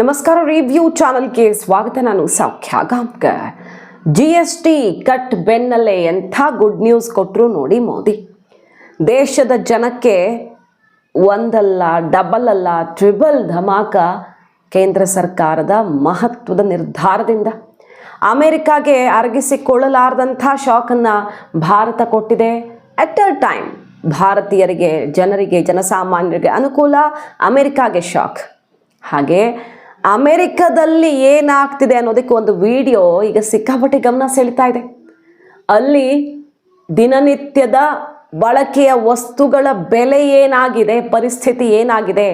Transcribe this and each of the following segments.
ನಮಸ್ಕಾರ ರಿವ್ಯೂ ಚಾನಲ್ಗೆ ಸ್ವಾಗತ. ನಾನು Soukhya Gaonkar G S T cut ಬೆನ್ನಲ್ಲೇ ಎಂಥ ಗುಡ್ ನ್ಯೂಸ್ ಕೊಟ್ಟರು ನೋಡಿ ಮೋದಿ. ದೇಶದ ಜನಕ್ಕೆ ಒಂದಲ್ಲ ಡಬಲ್ ಅಲ್ಲ ಟ್ರಿಬಲ್ ಧಮಾಕ ಕೇಂದ್ರ ಸರ್ಕಾರದ ಮಹತ್ವದ ನಿರ್ಧಾರದಿಂದ. ಅಮೆರಿಕಾಗೆ ಅರಗಿಸಿಕೊಳ್ಳಲಾರದಂಥ ಶಾಕನ್ನು ಭಾರತ ಕೊಟ್ಟಿದೆ. ಅಟ್ ಅ ಟೈಮ್ ಭಾರತೀಯರಿಗೆ, ಜನರಿಗೆ, ಜನಸಾಮಾನ್ಯರಿಗೆ ಅನುಕೂಲ, ಅಮೆರಿಕಾಗೆ ಶಾಕ್. ಹಾಗೆ ಅಮೆರಿಕದಲ್ಲಿ ಏನಾಗ್ತಿದೆ ಅನ್ನೋದಕ್ಕೆ ಒಂದು ವಿಡಿಯೋ ಈಗ ಸಿಕ್ಕಾಪಟ್ಟೆ ಗಮನ ಸೆಳೀತಾ ಇದೆ. ಅಲ್ಲಿ ದಿನನಿತ್ಯದ ಬಳಕೆಯ ವಸ್ತುಗಳ ಬೆಲೆ ಏನಾಗಿದೆ, ಪರಿಸ್ಥಿತಿ ಏನಾಗಿದೆ?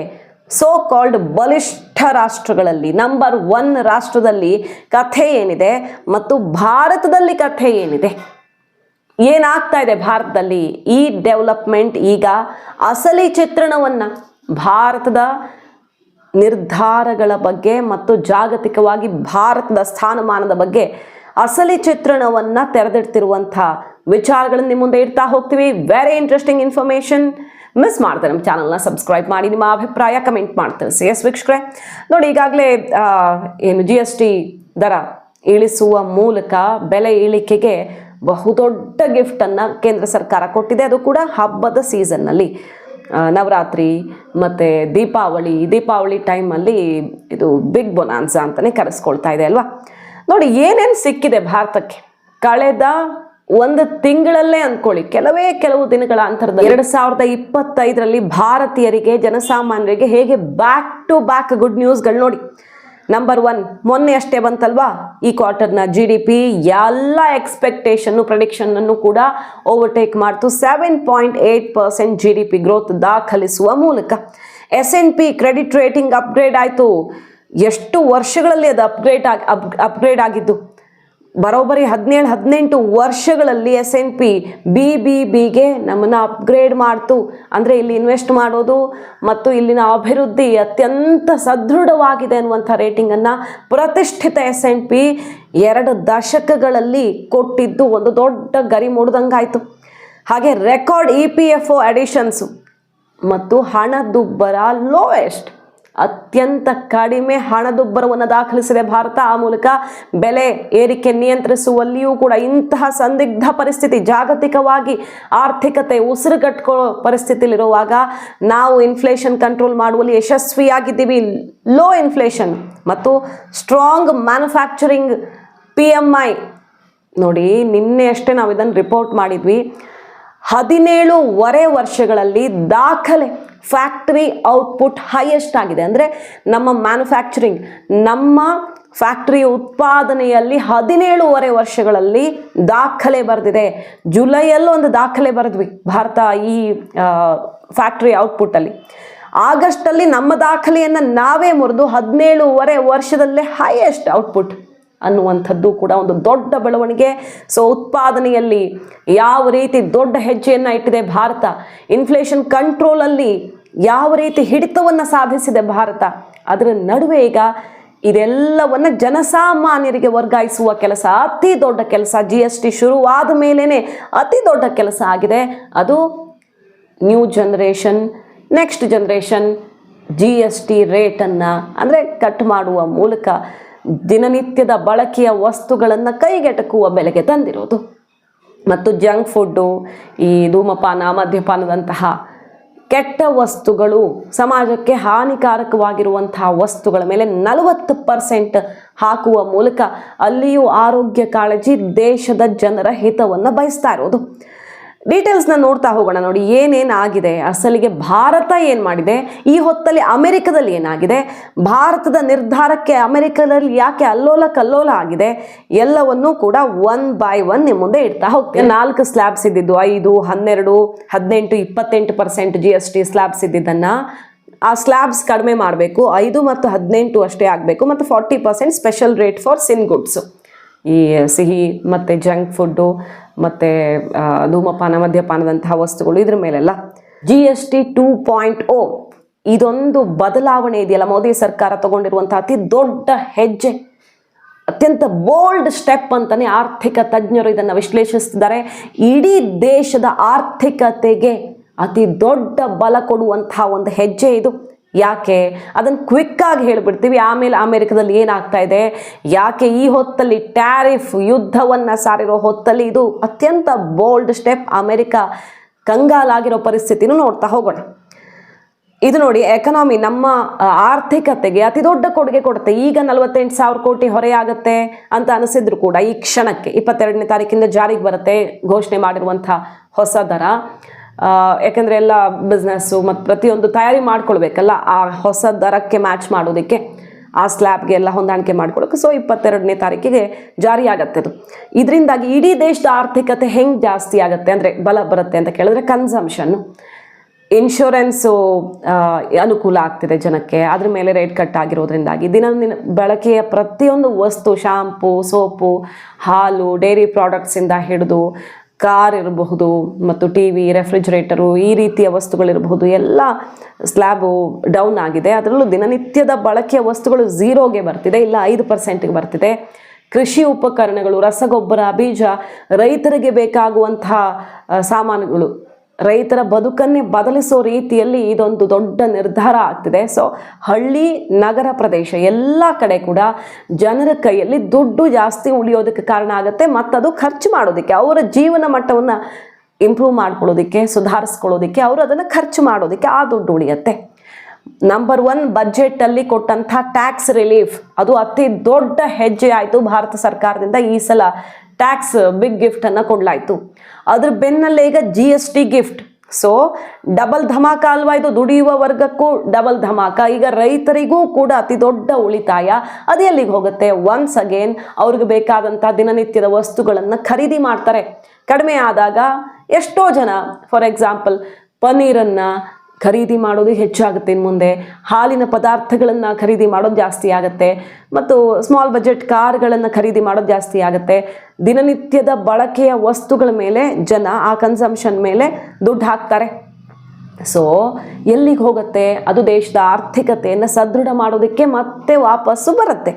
ಸೋ ಕಾಲ್ಡ್ ಬಲಿಷ್ಠ ರಾಷ್ಟ್ರಗಳಲ್ಲಿ ನಂಬರ್ ಒನ್ ರಾಷ್ಟ್ರದಲ್ಲಿ ಕಥೆ ಏನಿದೆ ಮತ್ತು ಭಾರತದಲ್ಲಿ ಕಥೆ ಏನಿದೆ? ಏನಾಗ್ತಾ ಇದೆ ಭಾರತದಲ್ಲಿ? ಈ ಡೆವಲಪ್ಮೆಂಟ್ ಈಗ ಅಸಲಿ ಚಿತ್ರಣವನ್ನು, ಭಾರತದ ನಿರ್ಧಾರಗಳ ಬಗ್ಗೆ ಮತ್ತು ಜಾಗತಿಕವಾಗಿ ಭಾರತದ ಸ್ಥಾನಮಾನದ ಬಗ್ಗೆ ಅಸಲಿ ಚಿತ್ರಣವನ್ನು ತೆರೆದಿಡ್ತಿರುವಂಥ ವಿಚಾರಗಳನ್ನು ನಿಮ್ಮ ಮುಂದೆ ಇಡ್ತಾ ಹೋಗ್ತೀವಿ. ವೆರಿ ಇಂಟ್ರೆಸ್ಟಿಂಗ್ ಇನ್ಫಾರ್ಮೇಷನ್ ಮಿಸ್ ಮಾಡ್ತಾರೆ ನಮ್ಮ ಚಾನಲ್ನ ಸಬ್ಸ್ಕ್ರೈಬ್ ಮಾಡಿ, ನಿಮ್ಮ ಅಭಿಪ್ರಾಯ ಕಮೆಂಟ್ ಮಾಡ್ತಾರೆ ಸಿ ಎಸ್ ವೀಕ್ಷಕರೇ? ನೋಡಿ, ಈಗಾಗಲೇ ಏನು ಜಿ ಎಸ್ ಟಿ ದರ ಇಳಿಸುವ ಮೂಲಕ ಬೆಲೆ ಇಳಿಕೆಗೆ ಬಹುದೊಡ್ಡ ಗಿಫ್ಟನ್ನು ಕೇಂದ್ರ ಸರ್ಕಾರ ಕೊಟ್ಟಿದೆ. ಅದು ಕೂಡ ಹಬ್ಬದ ಸೀಸನ್ನಲ್ಲಿ ನವರಾತ್ರಿ ಮತ್ತು ದೀಪಾವಳಿ ದೀಪಾವಳಿ ಟೈಮಲ್ಲಿ ಇದು ಬಿಗ್ ಬೊನಾನ್ಸ ಅಂತಲೇ ಕರೆಸ್ಕೊಳ್ತಾ ಇದೆ ಅಲ್ವಾ? ನೋಡಿ, ಏನೇನು ಸಿಕ್ಕಿದೆ ಭಾರತಕ್ಕೆ? ಕಳೆದ ಒಂದು ತಿಂಗಳಲ್ಲೇ ಅಂದ್ಕೊಳ್ಳಿ, ಕೆಲವೇ ಕೆಲವು ದಿನಗಳ ಅಂತರದ ಎರಡು ಸಾವಿರದ ಇಪ್ಪತ್ತೈದರಲ್ಲಿ ಭಾರತೀಯರಿಗೆ, ಜನಸಾಮಾನ್ಯರಿಗೆ ಹೇಗೆ ಬ್ಯಾಕ್ ಟು ಬ್ಯಾಕ್ ಗುಡ್ ನ್ಯೂಸ್ಗಳು ನೋಡಿ. ನಂಬರ್ ಒನ್ ಮೊನ್ನೆ ಅಷ್ಟೇ ಬಂತಲ್ವಾ? ಈ ಕ್ವಾರ್ಟರ್ನ ಜಿ ಡಿ ಪಿ ಎಲ್ಲ ಎಕ್ಸ್ಪೆಕ್ಟೇಷನ್ನು ಪ್ರೊಡಿಕ್ಷನ್ನನ್ನು ಕೂಡ ಓವರ್ಟೇಕ್ ಮಾಡ್ತು. Seven point eight percent G D P growth ದಾಖಲಿಸುವ ಮೂಲಕ S N P credit rating upgrade ಆಯಿತು. ಎಷ್ಟು ವರ್ಷಗಳಲ್ಲಿ ಅದು ಅಪ್ಗ್ರೇಡ್ ಆಗಿ ಅಪ್ ಅಪ್ಗ್ರೇಡ್ ಆಗಿದ್ದು? ಬರೋಬ್ಬರಿ ಹದಿನೇಳು ಹದಿನೆಂಟು ವರ್ಷಗಳಲ್ಲಿ S N P B B ಬಿಗೆ ನಮ್ಮನ್ನು ಅಪ್ಗ್ರೇಡ್ ಮಾಡ್ತು. ಅಂದರೆ ಇಲ್ಲಿ ಇನ್ವೆಸ್ಟ್ ಮಾಡೋದು ಮತ್ತು ಇಲ್ಲಿನ ಅಭಿವೃದ್ಧಿ ಅತ್ಯಂತ ಸದೃಢವಾಗಿದೆ ಅನ್ನುವಂಥ ರೇಟಿಂಗನ್ನು ಪ್ರತಿಷ್ಠಿತ ಎಸ್ ಎನ್ ಪಿ ಎರಡು ದಶಕಗಳಲ್ಲಿ ಕೊಟ್ಟಿದ್ದು ಒಂದು ದೊಡ್ಡ ಗರಿ ಮೂಡ್ದಂಗಾಯಿತು. ಹಾಗೆ record E P F O additions ಮತ್ತು ಹಣದುಬ್ಬರ ಲೋಯೆಸ್ಟ್ ಅತ್ಯಂತ ಕಡಿಮೆ ಹಣದುಬ್ಬರವನ್ನು ದಾಖಲಿಸಿದೆ ಭಾರತ. ಆ ಮೂಲಕ ಬೆಲೆ ಏರಿಕೆ ನಿಯಂತ್ರಿಸುವಲ್ಲಿಯೂ ಕೂಡ ಇಂತಹ ಸಂದಿಗ್ಧ ಪರಿಸ್ಥಿತಿ, ಜಾಗತಿಕವಾಗಿ ಆರ್ಥಿಕತೆ ಉಸಿರುಗಟ್ಕೊಳ್ಳೋ ಪರಿಸ್ಥಿತಿಲಿರುವಾಗ ನಾವು ಇನ್ಫ್ಲೇಷನ್ ಕಂಟ್ರೋಲ್ ಮಾಡುವಲ್ಲಿ ಯಶಸ್ವಿಯಾಗಿದ್ದೀವಿ. ಲೋ ಇನ್ಫ್ಲೇಷನ್ ಮತ್ತು ಸ್ಟ್ರಾಂಗ್ ಮ್ಯಾನುಫ್ಯಾಕ್ಚರಿಂಗ್ ಪಿ ನೋಡಿ, ನಿನ್ನೆ ಅಷ್ಟೇ ನಾವು ಇದನ್ನು ರಿಪೋರ್ಟ್ ಮಾಡಿದ್ವಿ ಹದಿನೇಳುವರೆ ವರ್ಷಗಳಲ್ಲಿ ದಾಖಲೆ ಫ್ಯಾಕ್ಟರಿ ಔಟ್ಪುಟ್ ಹೈಯೆಸ್ಟ್ ಆಗಿದೆ. ಅಂದರೆ ನಮ್ಮ ಮ್ಯಾನುಫ್ಯಾಕ್ಚರಿಂಗ್, ನಮ್ಮ ಫ್ಯಾಕ್ಟರಿ ಉತ್ಪಾದನೆಯಲ್ಲಿ ಹದಿನೇಳುವರೆ ವರ್ಷಗಳಲ್ಲಿ ದಾಖಲೆ ಬರೆದಿದೆ. ಜುಲೈಯಲ್ಲೂ ಒಂದು ದಾಖಲೆ ಬರೆದ್ವಿ ಭಾರತ ಈ ಫ್ಯಾಕ್ಟರಿ ಔಟ್ಪುಟ್ಟಲ್ಲಿ. ಆಗಸ್ಟಲ್ಲಿ ನಮ್ಮ ದಾಖಲೆಯನ್ನು ನಾವೇ ಮುರಿದು ಹದಿನೇಳುವರೆ ವರ್ಷದಲ್ಲೇ ಹೈಯೆಸ್ಟ್ ಔಟ್ಪುಟ್. ಅನ್ನುವಂಥದ್ದು ಕೂಡ ಒಂದು ದೊಡ್ಡ ಬೆಳವಣಿಗೆ. ಸೊ ಉತ್ಪಾದನೆಯಲ್ಲಿ ಯಾವ ರೀತಿ ದೊಡ್ಡ ಹೆಜ್ಜೆಯನ್ನು ಇಟ್ಟಿದೆ ಭಾರತ? ಇನ್ಫ್ಲೇಷನ್ ಕಂಟ್ರೋಲಲ್ಲಿ ಯಾವ ರೀತಿ ಹಿಡಿತವನ್ನು ಸಾಧಿಸಿದೆ ಭಾರತ? ಅದರ ನಡುವೆ ಈಗ ಇದೆಲ್ಲವನ್ನ ಜನಸಾಮಾನ್ಯರಿಗೆ ವರ್ಗಾಯಿಸುವ ಕೆಲಸ, ಅತಿ ದೊಡ್ಡ ಕೆಲಸ ಜಿ ಎಸ್ ಟಿ ಶುರುವಾದ ಮೇಲೇ ಅತಿ ದೊಡ್ಡ ಕೆಲಸ ಆಗಿದೆ. ಅದು new generation next generation G S T ರೇಟನ್ನು ಅಂದರೆ ಕಟ್ ಮಾಡುವ ಮೂಲಕ ದಿನನಿತ್ಯದ ಬಳಕೆಯ ವಸ್ತುಗಳನ್ನು ಕೈಗೆಟಕುವ ಬೆಲೆಗೆ ತಂದಿರೋದು. ಮತ್ತು ಜಂಕ್ ಫುಡ್ಡು, ಈ ಧೂಮಪಾನ, ಮದ್ಯಪಾನದಂತಹ ಕೆಟ್ಟ ವಸ್ತುಗಳು ಸಮಾಜಕ್ಕೆ ಹಾನಿಕಾರಕವಾಗಿರುವಂತಹ ವಸ್ತುಗಳ ಮೇಲೆ ನಲವತ್ತು ಪರ್ಸೆಂಟ್ ಹಾಕುವ ಮೂಲಕ ಅಲ್ಲಿಯೂ ಆರೋಗ್ಯ ಕಾಳಜಿ ದೇಶದ ಜನರ ಹಿತವನ್ನು ಬಯಸ್ತಾ ಇರೋದು. ಡೀಟೇಲ್ಸ್ನ ನೋಡ್ತಾ ಹೋಗೋಣ ನೋಡಿ ಏನೇನಾಗಿದೆ ಅಸಲಿಗೆ ಭಾರತ ಏನು ಮಾಡಿದೆ? ಈ ಹೊತ್ತಲ್ಲಿ ಅಮೆರಿಕದಲ್ಲಿ ಏನಾಗಿದೆ? ಭಾರತದ ನಿರ್ಧಾರಕ್ಕೆ ಅಮೆರಿಕದಲ್ಲಿ ಯಾಕೆ ಅಲ್ಲೋಲ ಕಲ್ಲೋಲ ಆಗಿದೆ? ಎಲ್ಲವನ್ನೂ ಕೂಡ ಒನ್ ಬೈ ಒನ್ ನಿಮ್ಮ ಮುಂದೆ ಇಡ್ತಾ ಹೋಗ್ತೀವಿ ನಾಲ್ಕು ಸ್ಲ್ಯಾಬ್ಸ್ ಇದ್ದಿದ್ದು, ಐದು, ಹನ್ನೆರಡು, ಹದಿನೆಂಟು, ಇಪ್ಪತ್ತೆಂಟು percent G S T slabs ಇದ್ದಿದ್ದನ್ನು ಆ ಸ್ಲ್ಯಾಬ್ಸ್ ಕಡಿಮೆ ಮಾಡಬೇಕು, ಐದು ಮತ್ತು ಹದಿನೆಂಟು ಅಷ್ಟೇ ಆಗಬೇಕು, ಮತ್ತು forty percent special rate for sin goods ಈ ಸಿಹಿ ಮತ್ತು ಜಂಕ್ ಫುಡ್ಡು ಮತ್ತು ಧೂಮಪಾನ, ಮದ್ಯಪಾನದಂತಹ ವಸ್ತುಗಳು ಇದ್ರ ಮೇಲೆಲ್ಲ. G S T two point O ಇದೊಂದು ಬದಲಾವಣೆ ಇದೆಯಲ್ಲ, ಮೋದಿ ಸರ್ಕಾರ ತಗೊಂಡಿರುವಂಥ ಅತಿ ದೊಡ್ಡ ಹೆಜ್ಜೆ. ಅತ್ಯಂತ ಬೋಲ್ಡ್ ಸ್ಟೆಪ್ ಅಂತಲೇ ಆರ್ಥಿಕ ತಜ್ಞರು ಇದನ್ನು ವಿಶ್ಲೇಷಿಸ್ತಿದ್ದಾರೆ. ಇಡೀ ದೇಶದ ಆರ್ಥಿಕತೆಗೆ ಅತಿ ದೊಡ್ಡ ಬಲ ಕೊಡುವಂತಹ ಒಂದು ಹೆಜ್ಜೆ ಇದು. ಯಾಕೆ? ಅದನ್ನು ಕ್ವಿಕ್ಕಾಗಿ ಹೇಳಿಬಿಡ್ತೀವಿ. ಆಮೇಲೆ ಅಮೆರಿಕದಲ್ಲಿ ಏನಾಗ್ತಾ ಇದೆ? ಯಾಕೆ ಈ ಹೊತ್ತಲ್ಲಿ ಟ್ಯಾರಿಫ್ ಯುದ್ಧವನ್ನು ಸಾರಿರೋ ಹೊತ್ತಲ್ಲಿ ಇದು ಅತ್ಯಂತ ಬೋಲ್ಡ್ ಸ್ಟೆಪ್ ಅಮೆರಿಕ ಕಂಗಾಲಾಗಿರೋ ಪರಿಸ್ಥಿತಿನೂ ನೋಡ್ತಾ ಹೋಗೋಣ. ಇದು ನೋಡಿ ಎಕನಾಮಿ ನಮ್ಮ ಆರ್ಥಿಕತೆಗೆ ಅತಿ ದೊಡ್ಡ ಕೊಡುಗೆ ಕೊಡುತ್ತೆ. ಈಗ ನಲವತ್ತೆಂಟು ಸಾವಿರ ಕೋಟಿ ಹೊರೆಯಾಗುತ್ತೆ ಅಂತ ಅನಿಸಿದ್ರು ಕೂಡ ಈ ಕ್ಷಣಕ್ಕೆ. ಇಪ್ಪತ್ತೆರಡನೇ ತಾರೀಕಿಂದ ಜಾರಿಗೆ ಬರುತ್ತೆ ಘೋಷಣೆ ಮಾಡಿರುವಂಥ ಹೊಸ ದರ. ಯಾಕಂದ್ರೆ ಎಲ್ಲ ಬಿಸ್ನೆಸ್ಸು ಮತ್ತು ಪ್ರತಿಯೊಂದು ತಯಾರಿ ಮಾಡ್ಕೊಳ್ಬೇಕಲ್ಲ, ಆ ಹೊಸ ದರಕ್ಕೆ ಮ್ಯಾಚ್ ಮಾಡೋದಕ್ಕೆ, ಆ ಸ್ಲ್ಯಾಬ್ಗೆ ಎಲ್ಲ ಹೊಂದಾಣಿಕೆ ಮಾಡ್ಕೊಳ್ಳೋಕೆ ಸೊ ಇಪ್ಪತ್ತೆರಡನೇ ತಾರೀಕಿಗೆ ಜಾರಿ ಆಗತ್ತೆ ಅದು. ಇದರಿಂದಾಗಿ ಇಡೀ ದೇಶದ ಆರ್ಥಿಕತೆ ಹೆಂಗೆ ಜಾಸ್ತಿ ಆಗುತ್ತೆ ಅಂದರೆ ಬಲ ಬರುತ್ತೆ ಅಂತ ಕೇಳಿದ್ರೆ ಕನ್ಸಂಪ್ಷನ್ನು ಇನ್ಶೂರೆನ್ಸು ಅನುಕೂಲ ಆಗ್ತಿದೆ ಜನಕ್ಕೆ, ಅದ್ರ ಮೇಲೆ ರೇಟ್ ಕಟ್ ಆಗಿರೋದ್ರಿಂದಾಗಿ ದಿನದಿನ ಬಳಕೆಯ ಪ್ರತಿಯೊಂದು ವಸ್ತು ಶಾಂಪು ಸೋಪು ಹಾಲು ಡೈರಿ ಪ್ರಾಡಕ್ಟ್ಸಿಂದ ಹಿಡಿದು ಕಾರ್ ಇರಬಹುದು ಮತ್ತು ಟಿ ವಿ ರೆಫ್ರಿಜರೇಟರು, ಈ ರೀತಿಯ ವಸ್ತುಗಳಿರಬಹುದು, ಎಲ್ಲ ಸ್ಲ್ಯಾಬು ಡೌನ್ ಆಗಿದೆ. ಅದರಲ್ಲೂ ದಿನನಿತ್ಯದ ಬಳಕೆಯ ವಸ್ತುಗಳು ಝೀರೋಗೆ ಬರ್ತಿದೆ, ಇಲ್ಲ ಐದು ಪರ್ಸೆಂಟ್ಗೆ ಬರ್ತಿದೆ. ಕೃಷಿ ಉಪಕರಣಗಳು, ರಸಗೊಬ್ಬರ, ಬೀಜ ರೈತರಿಗೆ ಬೇಕಾಗುವಂತಹ ಸಾಮಾನುಗಳು. ರೈತರ ಬದುಕನ್ನೇ ಬದಲಿಸೋ ರೀತಿಯಲ್ಲಿ ಇದೊಂದು ದೊಡ್ಡ ನಿರ್ಧಾರ ಆಗ್ತಿದೆ. ಸೊ ಹಳ್ಳಿ ನಗರ ಪ್ರದೇಶ ಎಲ್ಲ ಕಡೆ ಕೂಡ ಜನರ ಕೈಯಲ್ಲಿ ದುಡ್ಡು ಜಾಸ್ತಿ ಉಳಿಯೋದಕ್ಕೆ ಕಾರಣ ಆಗುತ್ತೆ, ಮತ್ತದು ಖರ್ಚು ಮಾಡೋದಕ್ಕೆ, ಅವರ ಜೀವನ ಮಟ್ಟವನ್ನು ಇಂಪ್ರೂವ್ ಮಾಡ್ಕೊಳ್ಳೋದಕ್ಕೆ, ಸುಧಾರಿಸ್ಕೊಳ್ಳೋದಕ್ಕೆ, ಅವರು ಅದನ್ನು ಖರ್ಚು ಮಾಡೋದಕ್ಕೆ ಆ ದುಡ್ಡು ಉಳಿಯುತ್ತೆ. ನಂಬರ್ ಒನ್ ಬಜೆಟಲ್ಲಿ ಕೊಟ್ಟಂಥ ಟ್ಯಾಕ್ಸ್ ರಿಲೀಫ್ ಅದು ಅತಿ ದೊಡ್ಡ ಹೆಜ್ಜೆ ಆಯಿತು ಭಾರತ ಸರ್ಕಾರದಿಂದ ಈ ಸಲ. ಟ್ಯಾಕ್ಸ್ ಬಿಗ್ ಗಿಫ್ಟನ್ನು ಕೊಡಲಾಯಿತು. ಅದ್ರ ಬೆನ್ನಲ್ಲೇ ಈಗ G S T gift so double dhamaka ಅಲ್ವಾ ಇದು? ದುಡಿಯುವ ವರ್ಗಕ್ಕೂ ಡಬಲ್ ಧಮಾಕ. ಈಗ ರೈತರಿಗೂ ಕೂಡ ಅತಿ ದೊಡ್ಡ ಉಳಿತಾಯ ಅದು ಎಲ್ಲಿಗೆ ಹೋಗುತ್ತೆ? ಒನ್ಸ್ ಅಗೇನ್ ಅವ್ರಿಗೆ ಬೇಕಾದಂಥ ದಿನನಿತ್ಯದ ವಸ್ತುಗಳನ್ನು ಖರೀದಿ ಮಾಡ್ತಾರೆ. ಕಡಿಮೆ ಆದಾಗ ಎಷ್ಟೋ ಜನ ಫಾರ್ ಎಕ್ಸಾಂಪಲ್ ಪನ್ನೀರನ್ನು ಖರೀದಿ ಮಾಡೋದು ಹೆಚ್ಚಾಗುತ್ತೆ ಇನ್ನು ಮುಂದೆ. ಹಾಲಿನ ಪದಾರ್ಥಗಳನ್ನು ಖರೀದಿ ಮಾಡೋದು ಜಾಸ್ತಿ ಆಗುತ್ತೆ. ಮತ್ತು ಸ್ಮಾಲ್ ಬಜೆಟ್ ಕಾರ್ಗಳನ್ನು ಖರೀದಿ ಮಾಡೋದು ಜಾಸ್ತಿ ಆಗುತ್ತೆ. ದಿನನಿತ್ಯದ ಬಳಕೆಯ ವಸ್ತುಗಳ ಮೇಲೆ ಜನ ಆ ಕನ್ಸಂಪ್ಷನ್ ಮೇಲೆ ದುಡ್ಡು ಹಾಕ್ತಾರೆ. ಸೊ ಎಲ್ಲಿಗೆ ಹೋಗುತ್ತೆ? ಅದು ದೇಶದ ಆರ್ಥಿಕತೆಯನ್ನು ಸದೃಢ ಮಾಡೋದಕ್ಕೆ ಮತ್ತೆ ವಾಪಸ್ಸು ಬರುತ್ತೆ.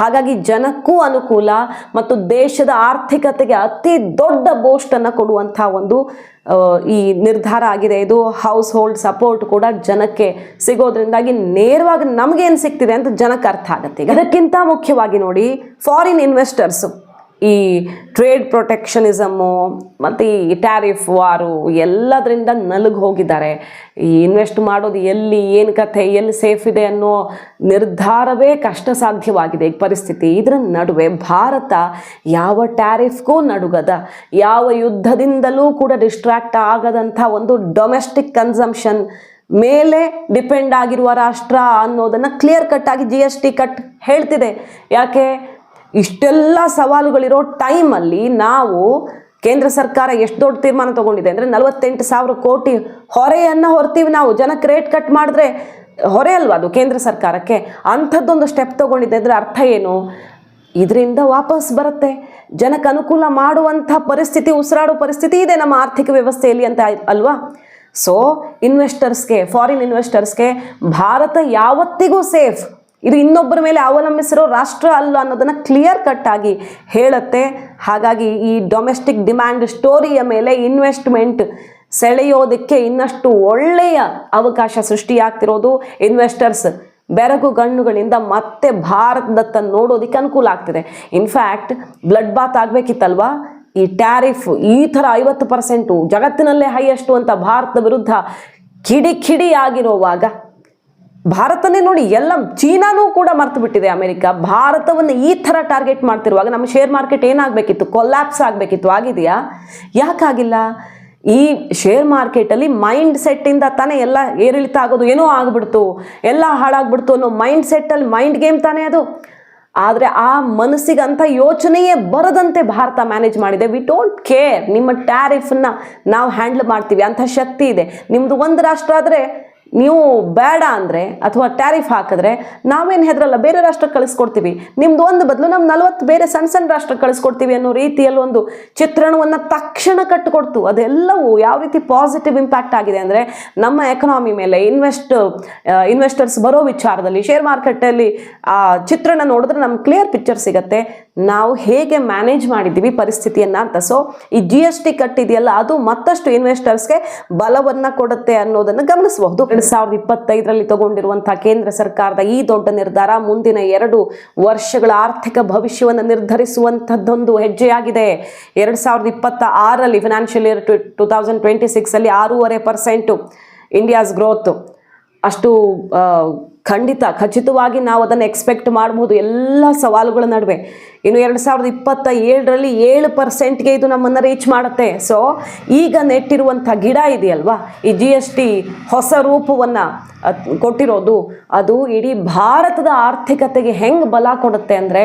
ಹಾಗಾಗಿ ಜನಕ್ಕೂ ಅನುಕೂಲ ಮತ್ತು ದೇಶದ ಆರ್ಥಿಕತೆಗೆ ಅತಿ ದೊಡ್ಡ ಬೋಸ್ಟನ್ನು ಕೊಡುವಂಥ ಒಂದು ಈ ನಿರ್ಧಾರ ಆಗಿದೆ. ಇದು ಹೌಸ್ ಹೋಲ್ಡ್ ಸಪೋರ್ಟ್ ಕೂಡ ಜನಕ್ಕೆ ಸಿಗೋದ್ರಿಂದಾಗಿ ನೇರವಾಗಿ ನಮಗೇನು ಸಿಗ್ತಿದೆ ಅಂತ ಜನಕ್ಕೆ ಅರ್ಥ ಆಗುತ್ತೆ. ಈಗ ಅದಕ್ಕಿಂತ ಮುಖ್ಯವಾಗಿ ನೋಡಿ ಫಾರಿನ್ ಇನ್ವೆಸ್ಟರ್ಸು ಈ ಟ್ರೇಡ್ ಪ್ರೊಟೆಕ್ಷನಿಸಮು ಮತ್ತು ಈ ಟ್ಯಾರಿಫ್ ವಾರು ಎಲ್ಲದರಿಂದ ನಲುಗಿ ಹೋಗಿದ್ದಾರೆ. ಈ ಇನ್ವೆಸ್ಟ್ ಮಾಡೋದು ಎಲ್ಲಿ, ಏನು ಕಥೆ, ಎಲ್ಲಿ ಸೇಫ್ ಇದೆ ಅನ್ನೋ ನಿರ್ಧಾರವೇ ಕಷ್ಟ ಸಾಧ್ಯವಾಗಿದೆ ಈ ಪರಿಸ್ಥಿತಿ. ಇದರ ನಡುವೆ ಭಾರತ ಯಾವ ಟ್ಯಾರಿಫ್ಗೂ ನಡುಗದ, ಯಾವ ಯುದ್ಧದಿಂದಲೂ ಕೂಡ ಡಿಸ್ಟ್ರಾಕ್ಟ್ ಆಗದಂಥ ಒಂದು ಡೊಮೆಸ್ಟಿಕ್ ಕನ್ಸಂಪ್ಷನ್ ಮೇಲೆ ಡಿಪೆಂಡ್ ಆಗಿರುವ ರಾಷ್ಟ್ರ ಅನ್ನೋದನ್ನು ಕ್ಲಿಯರ್ ಕಟ್ ಆಗಿ ಜಿ ಎಸ್ ಟಿ ಕಟ್ ಹೇಳ್ತಿದೆ. ಯಾಕೆ? ಇಷ್ಟೆಲ್ಲ ಸವಾಲುಗಳಿರೋ ಟೈಮಲ್ಲಿ ನಾವು ಕೇಂದ್ರ ಸರ್ಕಾರ ಎಷ್ಟು ದೊಡ್ಡ ತೀರ್ಮಾನ ತಗೊಂಡಿದೆ ಅಂದರೆ ನಲವತ್ತೆಂಟು ಸಾವಿರ ಕೋಟಿ ಹೊರೆಯನ್ನು ಹೊರ್ತೀವಿ ನಾವು. ಜನಕ್ಕೆ ರೇಟ್ ಕಟ್ ಮಾಡಿದ್ರೆ ಹೊರೆ ಅಲ್ವಾ ಅದು ಕೇಂದ್ರ ಸರ್ಕಾರಕ್ಕೆ? ಅಂಥದ್ದೊಂದು ಸ್ಟೆಪ್ ತಗೊಂಡಿದೆ ಅಂದರೆ ಅರ್ಥ ಏನು? ಇದರಿಂದ ವಾಪಸ್ ಬರುತ್ತೆ. ಜನಕ್ಕೆ ಅನುಕೂಲ ಮಾಡುವಂಥ ಪರಿಸ್ಥಿತಿ, ಉಸಿರಾಡೋ ಪರಿಸ್ಥಿತಿ ಇದೆ ನಮ್ಮ ಆರ್ಥಿಕ ವ್ಯವಸ್ಥೆಯಲ್ಲಿ ಅಂತ ಅಲ್ವಾ? ಸೊ ಇನ್ವೆಸ್ಟರ್ಸ್ಗೆ ಫಾರಿನ್ ಇನ್ವೆಸ್ಟರ್ಸ್ಗೆ ಭಾರತ ಯಾವತ್ತಿಗೂ ಸೇಫ್ ಇದು ಇನ್ನೊಬ್ಬರ ಮೇಲೆ ಅವಲಂಬಿಸಿರೋ ರಾಷ್ಟ್ರ ಅಲ್ಲ ಅನ್ನೋದನ್ನು ಕ್ಲಿಯರ್ ಕಟ್ ಆಗಿ ಹೇಳುತ್ತೆ. ಹಾಗಾಗಿ ಈ ಡೊಮೆಸ್ಟಿಕ್ ಡಿಮ್ಯಾಂಡ್ ಸ್ಟೋರಿಯ ಮೇಲೆ ಇನ್ವೆಸ್ಟ್ಮೆಂಟ್ ಸೆಳೆಯೋದಕ್ಕೆ ಇನ್ನಷ್ಟು ಒಳ್ಳೆಯ ಅವಕಾಶ ಸೃಷ್ಟಿಯಾಗ್ತಿರೋದು. ಇನ್ವೆಸ್ಟರ್ಸ್ ಬೆರಗು ಗಣ್ಣುಗಳಿಂದ ಮತ್ತೆ ಭಾರತದತ್ತ ನೋಡೋದಕ್ಕೆ ಅನುಕೂಲ ಆಗ್ತಿದೆ. ಇನ್ಫ್ಯಾಕ್ಟ್ ಬ್ಲಡ್ ಬಾತ್ ಆಗಬೇಕಿತ್ತಲ್ವಾ? ಈ ಟ್ಯಾರಿಫ್ ಈ ಥರ ಐವತ್ತು ಪರ್ಸೆಂಟು ಜಗತ್ತಿನಲ್ಲೇ ಹೈಯೆಸ್ಟು ಅಂತ ಭಾರತದ ವಿರುದ್ಧ ಕಿಡಿ ಕಿಡಿ ಆಗಿರುವಾಗ ಭಾರತನೇ ನೋಡಿ ಎಲ್ಲ ಚೀನಾನೂ ಕೂಡ ಮರ್ತು ಬಿಟ್ಟಿದೆ ಅಮೆರಿಕ. ಭಾರತವನ್ನು ಈ ಥರ ಟಾರ್ಗೆಟ್ ಮಾಡ್ತಿರುವಾಗ ನಮ್ಮ ಶೇರ್ ಮಾರ್ಕೆಟ್ ಏನಾಗಬೇಕಿತ್ತು? ಕೊಲ್ಯಾಪ್ಸ್ ಆಗಬೇಕಿತ್ತು. ಆಗಿದೆಯಾ? ಯಾಕಾಗಿಲ್ಲ ಈ ಶೇರ್ ಮಾರ್ಕೆಟಲ್ಲಿ ಮೈಂಡ್ ಸೆಟ್ಟಿಂದ ತಾನೇ ಎಲ್ಲ ಏರಿಳಿತ ಆಗೋದು ಏನೋ ಆಗ್ಬಿಡ್ತು. ಎಲ್ಲ ಹಾಳಾಗ್ಬಿಡ್ತು ಅನ್ನೋ ಮೈಂಡ್ ಸೆಟ್ಟಲ್ಲಿ ಮೈಂಡ್ ಗೇಮ್ ತಾನೇ ಅದು. ಆದರೆ ಆ ಮನಸ್ಸಿಗಂಥ ಯೋಚನೆಯೇ ಬರದಂತೆ ಭಾರತ ಮ್ಯಾನೇಜ್ ಮಾಡಿದೆ. ವಿ ಡೋಂಟ್ ಕೇರ್ ನಿಮ್ಮ ಟ್ಯಾರಿಫನ್ನ ನಾವು ಹ್ಯಾಂಡಲ್ ಮಾಡ್ತೀವಿ. ಅಂಥ ಶಕ್ತಿ ಇದೆ. ನಿಮ್ಮದು ಒಂದು ರಾಷ್ಟ್ರ ಆದರೆ ನೀವು ಬೇಡ ಅಂದರೆ ಅಥವಾ ಟ್ಯಾರಿಫ್ ಹಾಕಿದ್ರೆ ನಾವೇನು ಹೆದರಲ್ಲ ಬೇರೆ ರಾಷ್ಟ್ರಕ್ಕೆ ಕಳಿಸ್ಕೊಡ್ತೀವಿ. ನಿಮ್ದು ಒಂದು ಬದಲು ನಮ್ಮ ನಲವತ್ತು ಬೇರೆ ಸಣ್ಣ ಸಣ್ಣ ರಾಷ್ಟ್ರಕ್ಕೆ ಕಳಿಸ್ಕೊಡ್ತೀವಿ ಅನ್ನೋ ರೀತಿಯಲ್ಲಿ ಒಂದು ಚಿತ್ರಣವನ್ನು ತಕ್ಷಣ ಕಟ್ಟಿಕೊಡ್ತು ಅದೆಲ್ಲವೂ ಯಾವ ರೀತಿ ಪಾಸಿಟಿವ್ ಇಂಪ್ಯಾಕ್ಟ್ ಆಗಿದೆ ಅಂದರೆ ನಮ್ಮ ಎಕನಾಮಿ ಮೇಲೆ ಇನ್ವೆಸ್ಟ್ ಇನ್ವೆಸ್ಟರ್ಸ್ ಬರೋ ವಿಚಾರದಲ್ಲಿ ಶೇರ್ ಮಾರ್ಕೆಟಲ್ಲಿ ಆ ಚಿತ್ರಣ ನೋಡಿದ್ರೆ ನಮ್ಗೆ ಕ್ಲಿಯರ್ ಪಿಕ್ಚರ್ ಸಿಗುತ್ತೆ. ನಾವು ಹೇಗೆ ಮ್ಯಾನೇಜ್ ಮಾಡಿದ್ದೀವಿ ಪರಿಸ್ಥಿತಿಯನ್ನು ಅಂತ. ಸೊ ಈ ಜಿ ಎಸ್ ಟಿ ಕಟ್ಟಿದೆಯಲ್ಲ, ಅದು ಮತ್ತಷ್ಟು ಇನ್ವೆಸ್ಟರ್ಸ್ಗೆ ಬಲವನ್ನು ಕೊಡುತ್ತೆ ಅನ್ನೋದನ್ನು ಗಮನಿಸಬಹುದು. ಎರಡು ಸಾವಿರದ ಇಪ್ಪತ್ತೈದರಲ್ಲಿ ತಗೊಂಡಿರುವಂಥ ಕೇಂದ್ರ ಸರ್ಕಾರದ ಈ ದೊಡ್ಡ ನಿರ್ಧಾರ ಮುಂದಿನ ಎರಡು ವರ್ಷಗಳ ಆರ್ಥಿಕ ಭವಿಷ್ಯವನ್ನು ನಿರ್ಧರಿಸುವಂಥದ್ದೊಂದು ಹೆಜ್ಜೆಯಾಗಿದೆ. ಎರಡು ಸಾವಿರದ ಇಪ್ಪತ್ತ ಆರಲ್ಲಿ financial year two thousand twenty ಸಿಕ್ಸಲ್ಲಿ ಆರೂವರೆ ಪರ್ಸೆಂಟು ಇಂಡಿಯಾಸ್ ಗ್ರೋತ್ ಅಷ್ಟು ಖಂಡಿತ, ಖಚಿತವಾಗಿ ನಾವು ಅದನ್ನು ಎಕ್ಸ್ಪೆಕ್ಟ್ ಮಾಡ್ಬೋದು. ಎಲ್ಲ ಸವಾಲುಗಳ ನಡುವೆ. ಇನ್ನು ಎರಡು ಸಾವಿರದ ಇಪ್ಪತ್ತ ಏಳರಲ್ಲಿ ಏಳು ಪರ್ಸೆಂಟ್ಗೆ ಇದು ನಮ್ಮನ್ನು ರೀಚ್ ಮಾಡುತ್ತೆ. ಸೊ ಈಗ ನೆಟ್ಟಿರುವಂಥ ಗಿಡ ಇದೆಯಲ್ವಾ? ಈ ಜಿ ಎಸ್ ಟಿ ಹೊಸ ರೂಪವನ್ನು ಕೊಟ್ಟಿರೋದು, ಅದು ಇಡೀ ಭಾರತದ ಆರ್ಥಿಕತೆಗೆ ಹೆಂಗೆ ಬಲ ಕೊಡುತ್ತೆ ಅಂದರೆ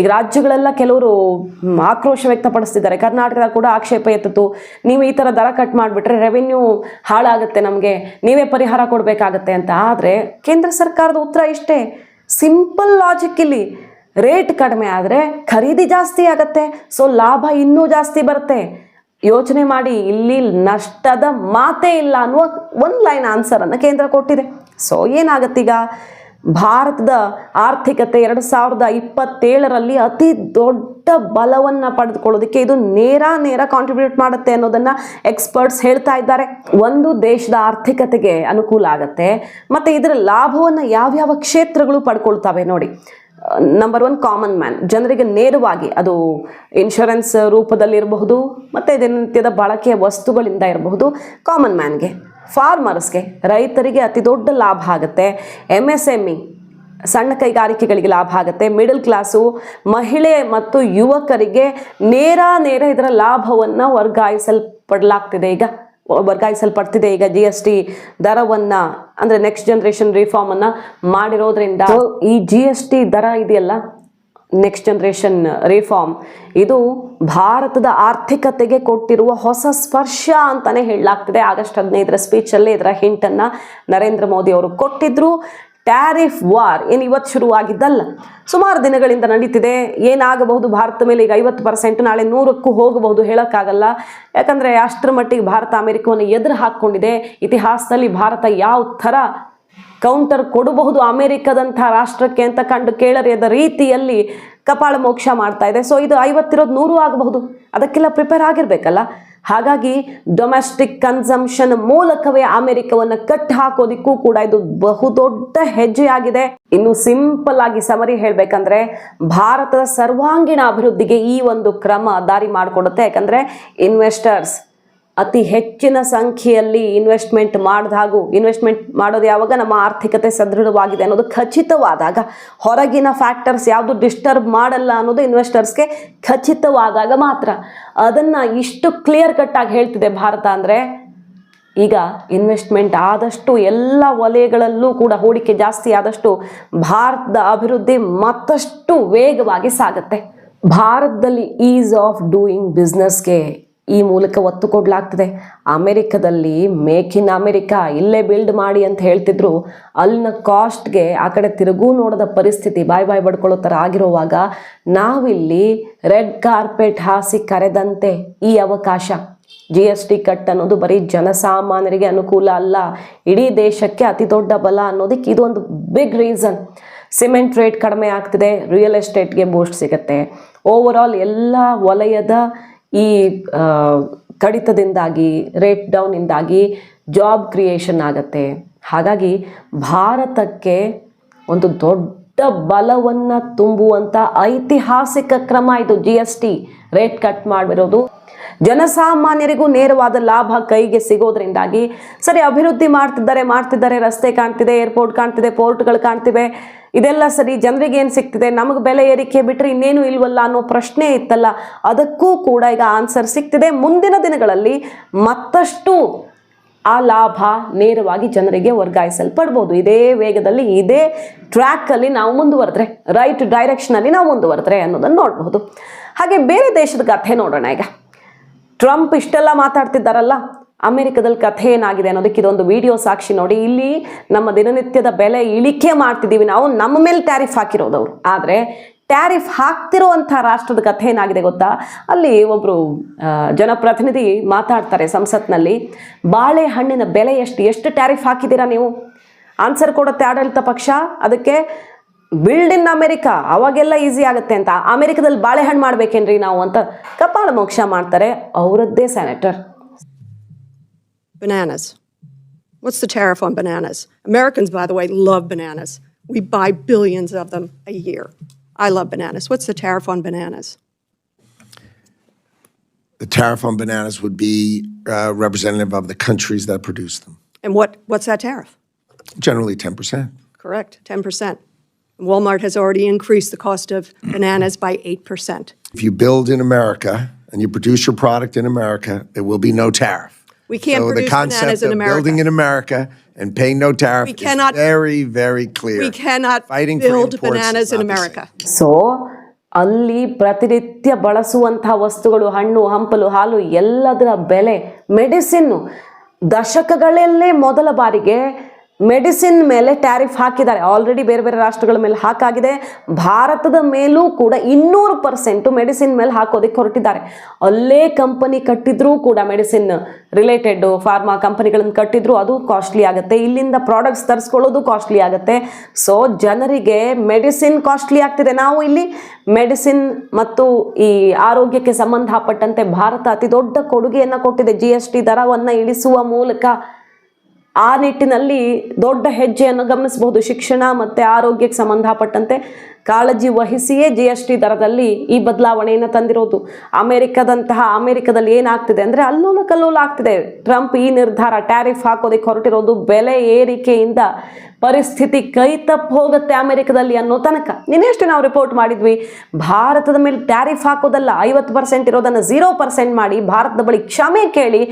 ಈಗ ರಾಜ್ಯಗಳೆಲ್ಲ ಕೆಲವರು ಆಕ್ರೋಶ ವ್ಯಕ್ತಪಡಿಸ್ತಿದ್ದಾರೆ. ಕರ್ನಾಟಕದ ಕೂಡ ಆಕ್ಷೇಪ ಎತ್ತಿತು ನೀವು ಈ ಥರ ದರ ಕಟ್ ಮಾಡಿಬಿಟ್ರೆ ರೆವೆನ್ಯೂ ಹಾಳಾಗುತ್ತೆ ನಮಗೆ. ನೀವೇ ಪರಿಹಾರ ಕೊಡಬೇಕಾಗತ್ತೆ ಅಂತ. ಆದರೆ ಕೇಂದ್ರ ಸರ್ಕಾರದ ಉತ್ತರ ಇಷ್ಟೇ. ಸಿಂಪಲ್ ಲಾಜಿಕ್ ಇಲ್ಲಿ. ರೇಟ್ ಕಡಿಮೆ ಆದರೆ ಖರೀದಿ ಜಾಸ್ತಿ ಆಗತ್ತೆ. ಸೊ ಲಾಭ ಇನ್ನೂ ಜಾಸ್ತಿ ಬರುತ್ತೆ. ಯೋಚನೆ ಮಾಡಿ, ಇಲ್ಲಿ ನಷ್ಟದ ಮಾತೇ ಇಲ್ಲ ಅನ್ನುವ ಒಂದು ಲೈನ್ ಆನ್ಸರನ್ನು ಕೇಂದ್ರ ಕೊಟ್ಟಿದೆ. ಸೊ ಏನಾಗತ್ತೀಗ? ಭಾರತದ ಆರ್ಥಿಕತೆ ಎರಡು ಸಾವಿರದ ಇಪ್ಪತ್ತೇಳರಲ್ಲಿ ಅತಿ ದೊಡ್ಡ ಬಲವನ್ನು ಪಡೆದುಕೊಳ್ಳೋದಕ್ಕೆ ಇದು ನೇರ ನೇರ ಕಾಂಟ್ರಿಬ್ಯೂಟ್ ಮಾಡುತ್ತೆ ಅನ್ನೋದನ್ನ ಎಕ್ಸ್ಪರ್ಟ್ಸ್ ಹೇಳ್ತಾ ಇದ್ದಾರೆ. ಒಂದು ದೇಶದ ಆರ್ಥಿಕತೆಗೆ ಅನುಕೂಲ ಆಗುತ್ತೆ, ಮತ್ತೆ ಇದರ ಲಾಭವನ್ನು ಯಾವ್ಯಾವ ಕ್ಷೇತ್ರಗಳು ಪಡ್ಕೊಳ್ತವೆ ನೋಡಿ. ನಂಬರ್ ಒನ್ ಕಾಮನ್ ಮ್ಯಾನ್ ಜನರಿಗೆ ನೇರವಾಗಿ ಅದು ಇನ್ಶೂರೆನ್ಸ್ ರೂಪದಲ್ಲಿರಬಹುದು, ಮತ್ತು ದಿನನಿತ್ಯದ ಬಳಕೆಯ ವಸ್ತುಗಳಿಂದ ಇರಬಹುದು ಕಾಮನ್ ಮ್ಯಾನ್ಗೆ ಫಾರ್ಮರ್ಸ್ಗೆ ರೈತರಿಗೆ ಅತಿ ದೊಡ್ಡ ಲಾಭ ಆಗುತ್ತೆ. ಎಂ ಎಸ್ ಎಂ ಇ ಸಣ್ಣ ಕೈಗಾರಿಕೆಗಳಿಗೆ ಲಾಭ ಆಗುತ್ತೆ. ಮಿಡಲ್ ಕ್ಲಾಸು ಮಹಿಳೆ ಮತ್ತು ಯುವಕರಿಗೆ ನೇರ ನೇರ ಇದರ ಲಾಭವನ್ನು ವರ್ಗಾಯಿಸಲ್ಪಡಲಾಗ್ತಿದೆ. ಈಗ ವರ್ಗಾಯಿಸಲ್ಪಡ್ತಿದೆ. ಈಗ ಜಿ ಎಸ್ ಟಿ ದರವನ್ನು ಅಂದರೆ ನೆಕ್ಸ್ಟ್ ಜನ್ರೇಷನ್ ರಿಫಾರ್ಮನ್ನು ಮಾಡಿರೋದ್ರಿಂದ ಈ ಜಿ ಎಸ್ ಟಿ ದರ ಇದೆಯಲ್ಲ? ನೆಕ್ಸ್ಟ್ ಜನ್ರೇಷನ್ ರಿಫಾರ್ಮ್ ಇದು ಭಾರತದ ಆರ್ಥಿಕತೆಗೆ ಕೊಟ್ಟಿರುವ ಹೊಸ ಸ್ಪರ್ಶ ಅಂತಾನೆ ಹೇಳಲಾಗ್ತಿದೆ. ಆಗಸ್ಟ್ ಹದಿನೈದರ ಸ್ಪೀಚಲ್ಲಿ ಇದರ ಹಿಂಟನ್ನು ನರೇಂದ್ರ ಮೋದಿ ಅವರು ಕೊಟ್ಟಿದ್ರು. ಟ್ಯಾರಿಫ್ ವಾರ್ ಏನು ಇವತ್ತು ಶುರುವಾಗಿದ್ದಲ್ಲ. ಸುಮಾರು ದಿನಗಳಿಂದ ನಡೀತಿದೆ. ಏನಾಗಬಹುದು? ಭಾರತ ಮೇಲೆ ಈಗ ಐವತ್ತು ಪರ್ಸೆಂಟ್ ನಾಳೆ ನೂರಕ್ಕೂ ಹೋಗಬಹುದು ಹೇಳೋಕ್ಕಾಗಲ್ಲ. ಯಾಕಂದರೆ ಅಷ್ಟರ ಮಟ್ಟಿಗೆ ಭಾರತ ಅಮೆರಿಕವನ್ನು ಎದುರು ಹಾಕ್ಕೊಂಡಿದೆ. ಇತಿಹಾಸದಲ್ಲಿ ಭಾರತ ಯಾವ ಥರ ಕೌಂಟರ್ ಕೊಡಬಹುದು ಅಮೆರಿಕದಂತಹ ರಾಷ್ಟ್ರಕ್ಕೆ ಅಂತ ಕಂಡು ಕೇಳರಿಯದ ರೀತಿಯಲ್ಲಿ ಕಪಾಳ ಮೋಕ್ಷ ಮಾಡ್ತಾ ಇದೆ. ಸೊ ಇದು ಐವತ್ತಿರೋದು ನೂರು ಆಗಬಹುದು. ಅದಕ್ಕೆಲ್ಲ ಪ್ರಿಪೇರ್ ಆಗಿರ್ಬೇಕಲ್ಲ. ಹಾಗಾಗಿ ಡೊಮೆಸ್ಟಿಕ್ ಕನ್ಸಂಪ್ಷನ್ ಮೂಲಕವೇ ಅಮೆರಿಕವನ್ನು ಕಟ್ ಹಾಕೋದಿಕ್ಕೂ ಕೂಡ ಇದು ಬಹುದೊಡ್ಡ ಹೆಜ್ಜೆಯಾಗಿದೆ. ಇನ್ನು ಸಿಂಪಲ್ ಆಗಿ ಸಮರಿ ಹೇಳಬೇಕಂದ್ರೆ ಭಾರತದ ಸರ್ವಾಂಗೀಣ ಅಭಿವೃದ್ಧಿಗೆ ಈ ಒಂದು ಕ್ರಮ ದಾರಿ ಮಾಡಿಕೊಡುತ್ತೆ. ಯಾಕಂದ್ರೆ ಇನ್ವೆಸ್ಟರ್ಸ್ ಅತಿ ಹೆಚ್ಚಿನ ಸಂಖ್ಯೆಯಲ್ಲಿ ಇನ್ವೆಸ್ಟ್ಮೆಂಟ್ ಮಾಡಿದಾಗೂ ಇನ್ವೆಸ್ಟ್ಮೆಂಟ್ ಮಾಡೋದು ಯಾವಾಗ ನಮ್ಮ ಆರ್ಥಿಕತೆ ಸದೃಢವಾಗಿದೆ ಅನ್ನೋದು ಖಚಿತವಾದಾಗ ಹೊರಗಿನ ಫ್ಯಾಕ್ಟರ್ಸ್ ಯಾವುದು ಡಿಸ್ಟರ್ಬ್ ಮಾಡಲ್ಲ ಅನ್ನೋದು ಇನ್ವೆಸ್ಟರ್ಸ್ಗೆ ಖಚಿತವಾದಾಗ ಮಾತ್ರ. ಅದನ್ನು ಇಷ್ಟು ಕ್ಲಿಯರ್ ಕಟ್ಟಾಗಿ ಹೇಳ್ತಿದೆ ಭಾರತ ಅಂದರೆ ಈಗ ಇನ್ವೆಸ್ಟ್ಮೆಂಟ್ ಆದಷ್ಟು ಎಲ್ಲ ವಲಯಗಳಲ್ಲೂ ಕೂಡ ಹೂಡಿಕೆ ಜಾಸ್ತಿ ಆದಷ್ಟು ಭಾರತದ ಅಭಿವೃದ್ಧಿ ಮತ್ತಷ್ಟು ವೇಗವಾಗಿ ಸಾಗುತ್ತೆ. ಭಾರತದಲ್ಲಿ ಈಸ್ ಆಫ್ ಡೂಯಿಂಗ್ ಬಿಸ್ನೆಸ್ಗೆ ಈ ಮೂಲಕ ಒತ್ತು ಕೊಡಲಾಗ್ತದೆ. ಅಮೆರಿಕದಲ್ಲಿ ಮೇಕ್ ಇನ್ ಅಮೆರಿಕಾ ಇಲ್ಲೇ ಬಿಲ್ಡ್ ಮಾಡಿ ಅಂತ ಹೇಳ್ತಿದ್ರು. ಅಲ್ಲಿನ ಕಾಸ್ಟ್ಗೆ ಆ ಕಡೆ ತಿರುಗೂ ನೋಡದ ಪರಿಸ್ಥಿತಿ ಬಾಯ್ ಬಾಯ್ ಬಡ್ಕೊಳ್ಳೋ ಥರ ಆಗಿರುವಾಗ ನಾವಿಲ್ಲಿ ರೆಡ್ ಕಾರ್ಪೆಟ್ ಹಾಸಿ ಕರೆದಂತೆ ಈ ಅವಕಾಶ. ಜಿ ಎಸ್ ಟಿ ಕಟ್ ಅನ್ನೋದು ಬರೀ ಜನಸಾಮಾನ್ಯರಿಗೆ ಅನುಕೂಲ ಅಲ್ಲ. ಇಡೀ ದೇಶಕ್ಕೆ ಅತಿ ದೊಡ್ಡ ಬಲ ಅನ್ನೋದಕ್ಕೆ ಇದು ಒಂದು ಬಿಗ್ ರೀಸನ್ ಸಿಮೆಂಟ್ ರೇಟ್ ಕಡಿಮೆ ಆಗ್ತಿದೆ. ರಿಯಲ್ ಎಸ್ಟೇಟ್ಗೆ ಬೂಸ್ಟ್ ಸಿಗುತ್ತೆ. ಓವರ್ ಆಲ್ ಎಲ್ಲ ವಲಯದ ಈ ಕಡಿತದಿಂದಾಗಿ ರೇಟ್ ಡೌನಿಂದಾಗಿ ಜಾಬ್ ಕ್ರಿಯೇಷನ್ ಆಗತ್ತೆ. ಹಾಗಾಗಿ ಭಾರತಕ್ಕೆ ಒಂದು ದೊಡ್ಡ ಬಲವನ್ನು ತುಂಬುವಂಥ ಐತಿಹಾಸಿಕ ಕ್ರಮ ಇದು ಜಿ ರೇಟ್ ಕಟ್ ಮಾಡಿರೋದು ಜನಸಾಮಾನ್ಯರಿಗೂ ನೇರವಾದ ಲಾಭ ಕೈಗೆ ಸಿಗೋದ್ರಿಂದಾಗಿ ಸರಿ ಅಭಿವೃದ್ಧಿ ಮಾಡ್ತಿದ್ದಾರೆ ಮಾಡ್ತಿದ್ದಾರೆ, ರಸ್ತೆ ಕಾಣ್ತಿದೆ, ಏರ್ಪೋರ್ಟ್ ಕಾಣ್ತಿದೆ, ಪೋರ್ಟ್ಗಳು ಕಾಣ್ತಿವೆ, ಇದೆಲ್ಲ ಸರಿ ಜನರಿಗೆ ಏನು ಸಿಗ್ತಿದೆ? ನಮಗೆ ಬೆಲೆ ಏರಿಕೆ ಬಿಟ್ಟರೆ ಇನ್ನೇನು ಇಲ್ವಲ್ಲ ಅನ್ನೋ ಪ್ರಶ್ನೆ ಇತ್ತಲ್ಲ, ಅದಕ್ಕೂ ಕೂಡ ಈಗ ಆನ್ಸರ್ ಸಿಗ್ತಿದೆ. ಮುಂದಿನ ದಿನಗಳಲ್ಲಿ ಮತ್ತಷ್ಟು ಆ ಲಾಭ ನೇರವಾಗಿ ಜನರಿಗೆ ವರ್ಗಾಯಿಸಲ್ಪಡ್ಬೋದು. ಇದೇ ವೇಗದಲ್ಲಿ, ಇದೇ ಟ್ರ್ಯಾಕಲ್ಲಿ ನಾವು ಮುಂದುವರೆದ್ರೆ, ರೈಟ್ ಡೈರೆಕ್ಷನಲ್ಲಿ ನಾವು ಮುಂದುವರೆದ್ರೆ ಅನ್ನೋದನ್ನು ನೋಡಬಹುದು ಹಾಗೆ ಬೇರೆ ದೇಶದ ಕಥೆ ನೋಡೋಣ ಈಗ. ಟ್ರಂಪ್ ಇಷ್ಟೆಲ್ಲ ಮಾತಾಡ್ತಿದ್ದಾರಲ್ಲ? ಅಮೆರಿಕದಲ್ಲಿ ಕಥೆ ಏನಾಗಿದೆ ಅನ್ನೋದಕ್ಕೆ ಇದೊಂದು ವಿಡಿಯೋ ಸಾಕ್ಷಿ ನೋಡಿ. ಇಲ್ಲಿ ನಮ್ಮ ದಿನನಿತ್ಯದ ಬೆಲೆ ಇಳಿಕೆ ಮಾಡ್ತಿದ್ದೀವಿ ನಾವು. ನಮ್ಮ ಮೇಲೆ ಟ್ಯಾರಿಫ್ ಹಾಕಿರೋದವ್ರು ಆದರೆ ಟ್ಯಾರಿಫ್ ಹಾಕ್ತಿರುವಂಥ ರಾಷ್ಟ್ರದ ಕಥೆ ಏನಾಗಿದೆ ಗೊತ್ತಾ? ಅಲ್ಲಿ ಒಬ್ಬರು ಜನಪ್ರತಿನಿಧಿ ಮಾತಾಡ್ತಾರೆ ಸಂಸತ್ನಲ್ಲಿ. ಬಾಳೆಹಣ್ಣಿನ ಬೆಲೆ ಎಷ್ಟು? ಎಷ್ಟು ಟ್ಯಾರಿಫ್ ಹಾಕಿದ್ದೀರಾ ನೀವು? ಆನ್ಸರ್ ಕೊಡುತ್ತೆ ಆಡಳಿತ ಪಕ್ಷ. ಅದಕ್ಕೆ ಬಿಲ್ಡ್ ಇನ್ ಅಮೆರಿಕ ಅವಾಗೆಲ್ಲ ಈಸಿ ಆಗುತ್ತೆ ಅಂತ ಅಮೆರಿಕದಲ್ಲಿ ಬಾಳೆಹಣ್ಣು ಮಾಡ್ಬೇಕೇನ್ರಿ ನಾವು ಅಂತ ಕಪಾಳ ಮೋಕ್ಷ ಮಾಡ್ತಾರೆ ಅವರದ್ದೇ senator Bananas. What's the tariff on bananas? Americans, by the way, love bananas. We buy billions of them a year. I love bananas. What's the tariff on bananas? The tariff on bananas would be uh, representative of the countries that produce them, And what, what's that tariff? generally 10%. Correct, 10%. Walmart has already increased the cost of bananas by 8%. If you build in America and you produce your product in America, there will be no tariff. We can't so produce the concept bananas in of building America. in America and paying no tariff We cannot- is very, very clear. We cannot Fighting for build imports is bananas in not the same. America. So ಅಲ್ಲಿ ಪ್ರತಿನಿತ್ಯ ಬಳಸುವಂತಹ ವಸ್ತುಗಳು ಹಣ್ಣು ಹಂಪಲು ಹಾಲು ಎಲ್ಲದರ ಬೆಲೆ medicine ದಶಕಗಳಲ್ಲೇ ಮೊದಲ ಬಾರಿಗೆ ಮೆಡಿಸಿನ್ ಮೇಲೆ ಟ್ಯಾರಿಫ್ ಹಾಕಿದ್ದಾರೆ. ಆಲ್ರೆಡಿ ಬೇರೆ ಬೇರೆ ರಾಷ್ಟ್ರಗಳ ಮೇಲೆ ಹಾಕಾಗಿದೆ. ಭಾರತದ ಮೇಲೂ ಕೂಡ ಇನ್ನೂರು ಪರ್ಸೆಂಟು ಮೆಡಿಸಿನ್ ಮೇಲೆ ಹಾಕೋದಕ್ಕೆ ಹೊರಟಿದ್ದಾರೆ. ಅಲ್ಲೇ ಕಂಪನಿ ಕಟ್ಟಿದ್ರೂ ಕೂಡ ಮೆಡಿಸಿನ್ ರಿಲೇಟೆಡ್ ಫಾರ್ಮಾ ಕಂಪನಿಗಳನ್ನು ಕಟ್ಟಿದ್ರು ಅದು ಕಾಸ್ಟ್ಲಿ ಆಗುತ್ತೆ. ಇಲ್ಲಿಂದ ಪ್ರಾಡಕ್ಟ್ಸ್ ತರಿಸ್ಕೊಳ್ಳೋದು ಕಾಸ್ಟ್ಲಿ ಆಗುತ್ತೆ. ಸೊ ಜನರಿಗೆ ಮೆಡಿಸಿನ್ ಕಾಸ್ಟ್ಲಿ ಆಗ್ತಿದೆ. ನಾವು ಇಲ್ಲಿ ಮೆಡಿಸಿನ್ ಮತ್ತು ಈ ಆರೋಗ್ಯಕ್ಕೆ ಸಂಬಂಧಪಟ್ಟಂತೆ ಭಾರತ ಅತಿ ದೊಡ್ಡ ಕೊಡುಗೆಯನ್ನು ಕೊಟ್ಟಿದೆ. ಜಿ ಎಸ್ ದರವನ್ನು ಇಳಿಸುವ ಮೂಲಕ ಆ ನಿಟ್ಟಿನಲ್ಲಿ ದೊಡ್ಡ ಹೆಜ್ಜೆಯನ್ನು ಗಮನಿಸಬಹುದು ಶಿಕ್ಷಣ ಮತ್ತು ಆರೋಗ್ಯಕ್ಕೆ ಸಂಬಂಧಪಟ್ಟಂತೆ. ಕಾಳಜಿ ವಹಿಸಿಯೇ ಜಿ ಎಸ್ ಟಿ ದರದಲ್ಲಿ ಈ ಬದಲಾವಣೆಯನ್ನು ತಂದಿರೋದು. ಅಮೆರಿಕದಂತಹ, ಅಮೆರಿಕದಲ್ಲಿ ಏನಾಗ್ತಿದೆ ಅಂದರೆ ಅಲ್ಲೋಲ ಕಲ್ಲೋಲ ಆಗ್ತಿದೆ. ಟ್ರಂಪ್ ಈ ನಿರ್ಧಾರ ಟ್ಯಾರಿಫ್ ಹಾಕೋದಕ್ಕೆ ಹೊರಟಿರೋದು ಬೆಲೆ ಏರಿಕೆಯಿಂದ ಪರಿಸ್ಥಿತಿ ಕೈ ತಪ್ಪು ಹೋಗುತ್ತೆ ಅಮೆರಿಕದಲ್ಲಿ ಅನ್ನೋ ತನಕ. ನಿನ್ನೆಷ್ಟು ನಾವು ರಿಪೋರ್ಟ್ ಮಾಡಿದ್ವಿ. ಭಾರತದ ಮೇಲೆ ಟ್ಯಾರಿಫ್ ಹಾಕೋದಲ್ಲ, ಐವತ್ತು ಪರ್ಸೆಂಟ್ ಇರೋದನ್ನು ಝೀರೋ ಪರ್ಸೆಂಟ್ ಮಾಡಿ ಭಾರತದ ಬಳಿ ಕ್ಷಮೆ ಕೇಳಿ,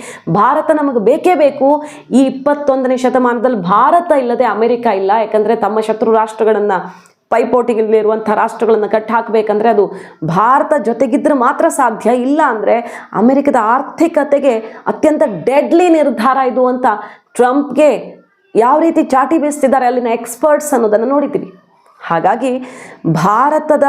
ಭಾರತ ನಮಗೆ ಬೇಕೇ ಬೇಕು. ಈ ಇಪ್ಪತ್ತೊಂದನೇ ಶತಮಾನದಲ್ಲಿ ಭಾರತ ಇಲ್ಲದೆ ಅಮೆರಿಕ ಇಲ್ಲ, ಯಾಕಂದರೆ ತಮ್ಮ ಶತ್ರು ರಾಷ್ಟ್ರಗಳನ್ನು ಪೈಪೋಟಿಯಲ್ಲಿರುವಂಥ ರಾಷ್ಟ್ರಗಳನ್ನು ಕಟ್ಟಾಕಬೇಕಂದ್ರೆ ಅದು ಭಾರತ ಜೊತೆಗಿದ್ರೆ ಮಾತ್ರ ಸಾಧ್ಯ. ಇಲ್ಲ ಅಂದರೆ ಅಮೆರಿಕದ ಆರ್ಥಿಕತೆಗೆ ಅತ್ಯಂತ ಡೆಡ್ಲಿ ನಿರ್ಧಾರ ಇದು ಅಂತ ಟ್ರಂಪ್ಗೆ ಯಾವ ರೀತಿ ಚಾಟಿ ಬೀಸ್ತಿದ್ದಾರೆ ಅಲ್ಲಿನ ಎಕ್ಸ್ಪರ್ಟ್ಸ್ ಅನ್ನೋದನ್ನು ನೋಡಿದ್ದೀವಿ. ಹಾಗಾಗಿ ಭಾರತದ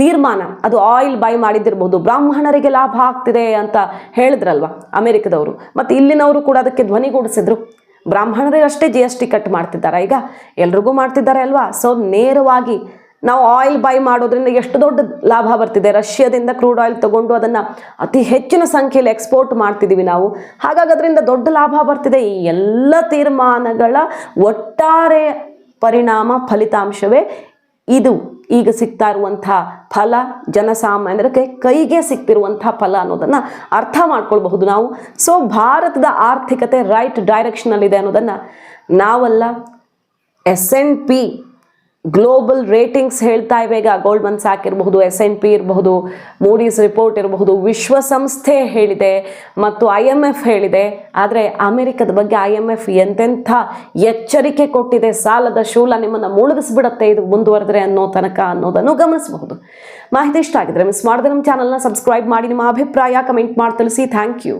ತೀರ್ಮಾನ, ಅದು ಆಯಿಲ್ ಬೈ ಮಾಡಿದ್ದಿರ್ಬೋದು, ಬ್ರಾಹ್ಮಣರಿಗೆ ಲಾಭ ಆಗ್ತಿದೆ ಅಂತ ಹೇಳಿದ್ರಲ್ವ ಅಮೆರಿಕದವರು. ಮತ್ತು ಇಲ್ಲಿನವರು ಕೂಡ ಅದಕ್ಕೆ ಧ್ವನಿಗೂಡಿಸಿದ್ರು ಬ್ರಾಹ್ಮಣರಿಗೆ ಅಷ್ಟೇ ಜಿ ಎಸ್ ಟಿ ಕಟ್ ಮಾಡ್ತಿದ್ದಾರೆ. ಈಗ ಎಲ್ರಿಗೂ ಮಾಡ್ತಿದ್ದಾರೆ ಅಲ್ವಾ? ಸೊ ನೇರವಾಗಿ ನಾವು ಆಯಿಲ್ ಬೈ ಮಾಡೋದ್ರಿಂದ ಎಷ್ಟು ದೊಡ್ಡ ಲಾಭ ಬರ್ತಿದೆ? ರಷ್ಯಾದಿಂದ ಕ್ರೂಡ್ ಆಯಿಲ್ ತಗೊಂಡು ಅದನ್ನು ಅತಿ ಹೆಚ್ಚಿನ ಸಂಖ್ಯೆಯಲ್ಲಿ ಎಕ್ಸ್ಪೋರ್ಟ್ ಮಾಡ್ತಿದ್ದೀವಿ ನಾವು. ಹಾಗಾಗಿ ಅದರಿಂದ ದೊಡ್ಡ ಲಾಭ ಬರ್ತಿದೆ. ಈ ಎಲ್ಲ ತೀರ್ಮಾನಗಳ ಒಟ್ಟಾರೆ ಪರಿಣಾಮ, ಫಲಿತಾಂಶವೇ ಇದು ಈಗ ಸಿಗ್ತಾ ಇರುವಂಥ ಫಲ ಜನಸಾಮಾನ್ಯರಿಗೆ ಕೈಗೆ ಸಿಗ್ತಿರುವಂಥ ಫಲ ಅನ್ನೋದನ್ನು ಅರ್ಥ ಮಾಡ್ಕೊಳ್ಬಹುದು ನಾವು. ಸೊ ಭಾರತದ ಆರ್ಥಿಕತೆ ರೈಟ್ ಡೈರೆಕ್ಷನಲ್ಲಿದೆ ಅನ್ನೋದನ್ನು ನಾವಲ್ಲ S and P global ratings ಹೇಳ್ತಾ ಇವೆ. ಈಗ ಗೋಲ್ಡ್ಮನ್ ಸ್ಯಾಕ್ ಇರಬಹುದು ಎಸ್ ಎನ್ ಪಿ ಇರಬಹುದು ಮೂಡೀಸ್ ರಿಪೋರ್ಟ್ ಇರಬಹುದು, ವಿಶ್ವಸಂಸ್ಥೆ ಹೇಳಿದೆ ಮತ್ತು ಐ ಎಂ ಎಫ್ ಹೇಳಿದೆ. ಆದರೆ ಅಮೆರಿಕದ ಬಗ್ಗೆ ಐ ಎಂ ಎಫ್ ಎಂತೆಂಥ ಎಚ್ಚರಿಕೆ ಕೊಟ್ಟಿದೆ, ಸಾಲದ ಶೂಲ ನಿಮ್ಮನ್ನು ಮುಳುಗಿಸ್ಬಿಡತ್ತೆ, ಇದು ಮುಂದುವರೆದ್ರೆ ಅನ್ನೋ ತನಕ ಅನ್ನೋದನ್ನು ಗಮನಿಸಬಹುದು. ಮಾಹಿತಿ ಇಷ್ಟ ಆಗಿದ್ರೆ ಮಿಸ್ ಮಾಡಿದ್ರೆ ನಮ್ಮ ಚಾನಲ್ನ ಸಬ್ಸ್ಕ್ರೈಬ್ ಮಾಡಿ, ನಿಮ್ಮ ಅಭಿಪ್ರಾಯ ಕಮೆಂಟ್ ಮಾಡಿ, ತಿಳಿಸಿ. Thank you